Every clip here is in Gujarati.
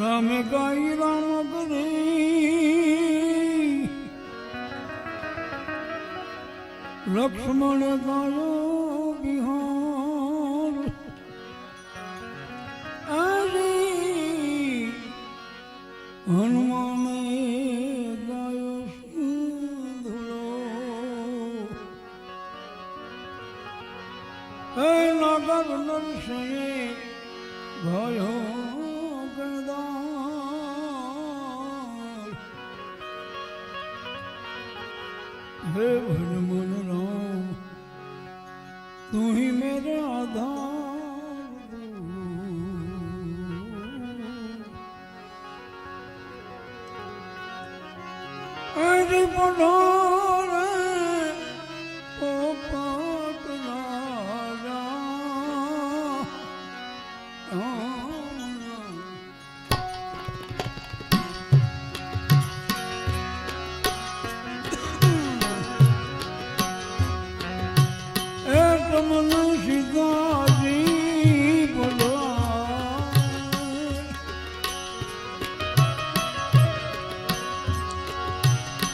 રામ ગાઈ, રામ કરી લક્ષ્મણ ગાયો બિહાર. અરે હનુમાન ગાયો સિંધુલો હે નગર નરસિંહ ગાયો હે ભગવાન રામ તું હી મેરા આધાર અરે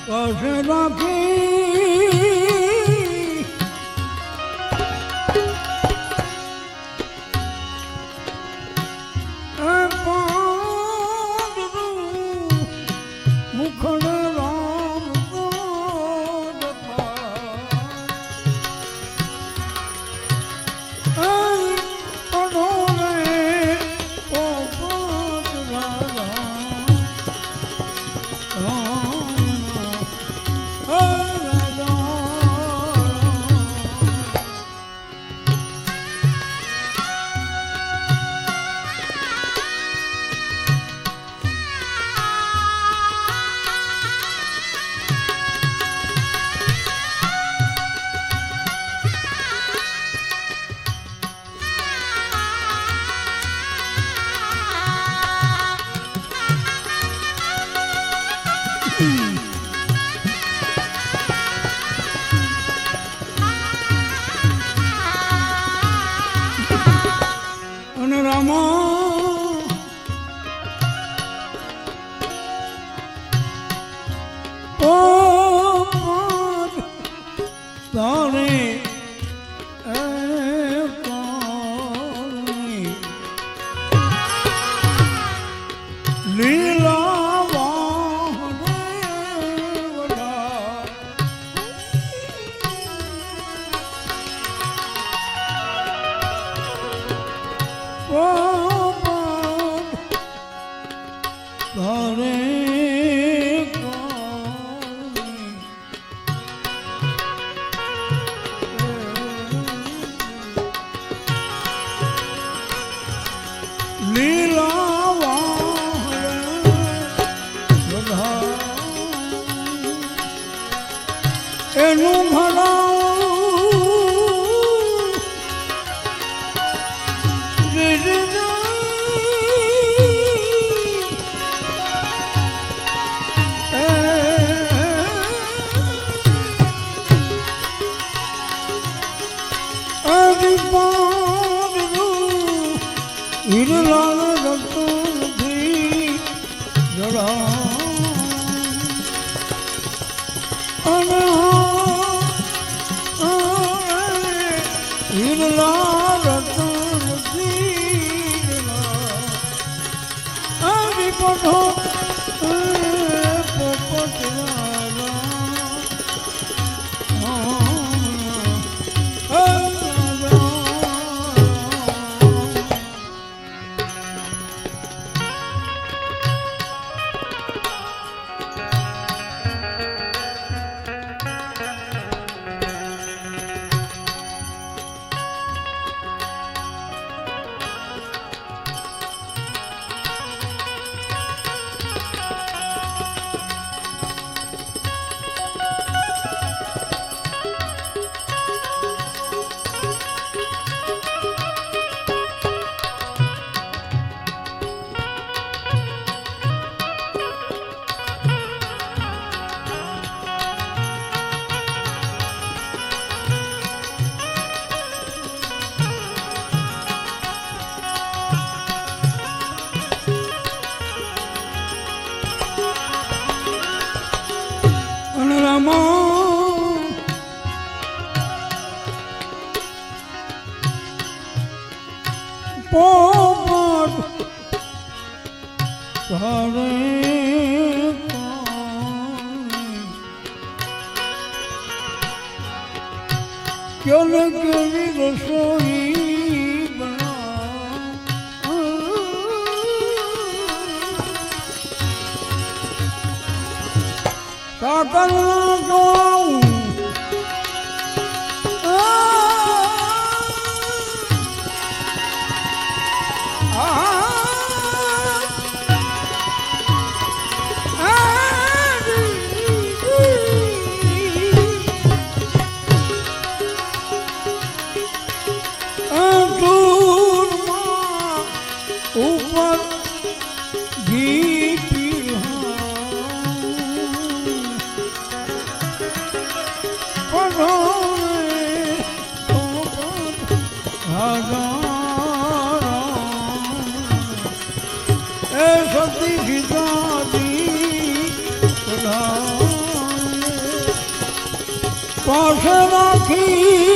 Cause you're Oh, તારે કાંઈ. ક્યારે કેવી રસોઈ કાકલ ગાઉં পথে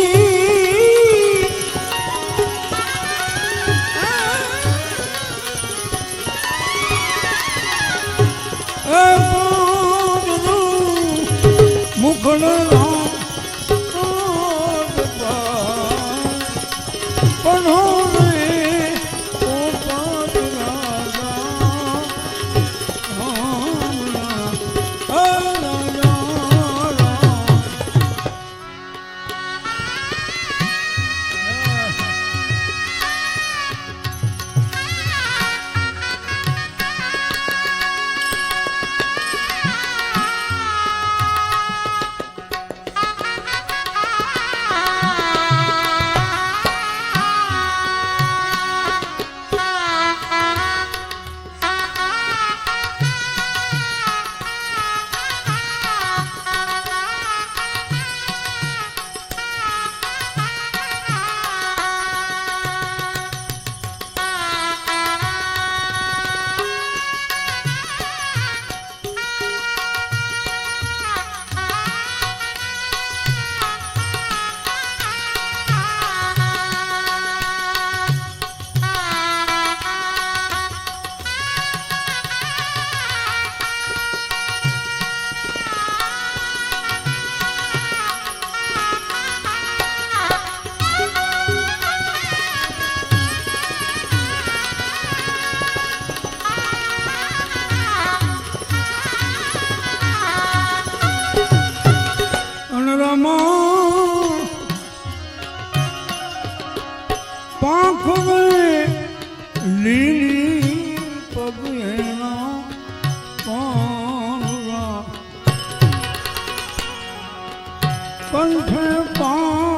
કંઠે પાંખલો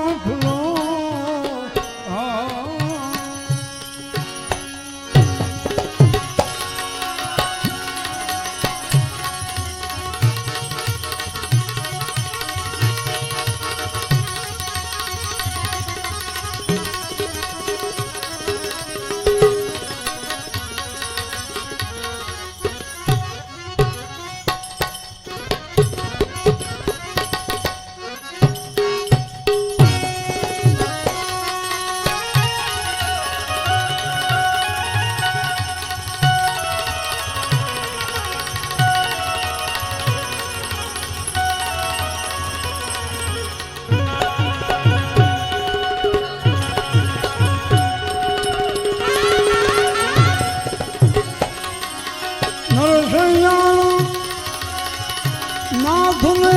નાથને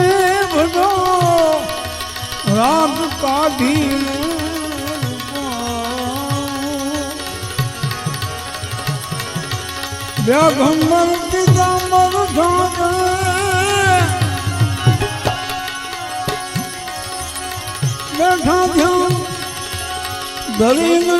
ભજો રાગ કાઢીને વ્યાઘંબર પિતાંબર બેઠા ધ્યાન ધરીને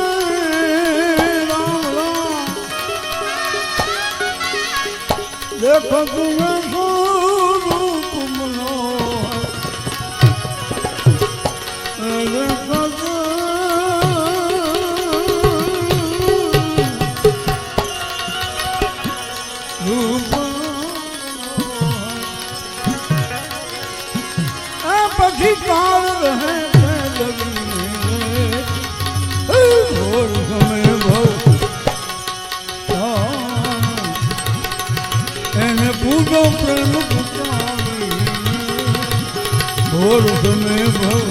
કાળ રહે છે લગીને ભોર સમય પૂજો પ્રેમ ભોર સમય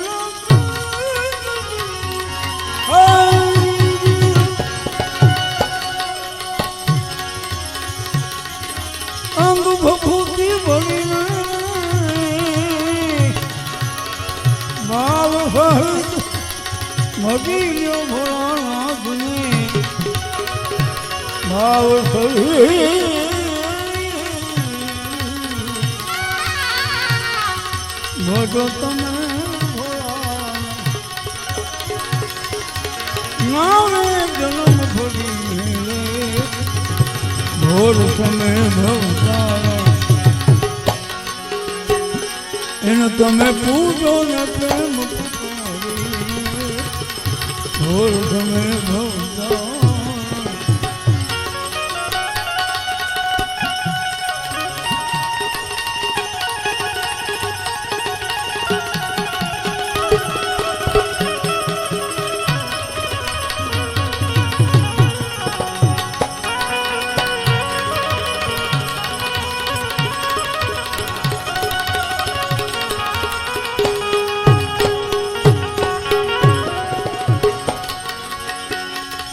મજી લ્યો ભોળાનાથને ભાવ સહિત ભજો તમે જન્મ ફરી ભોર તમે ભવતા એને તમે પૂજો ને પ્રેમ. ભોર ગમે ભવતા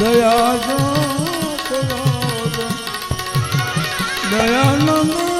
દયા. દયાનંદ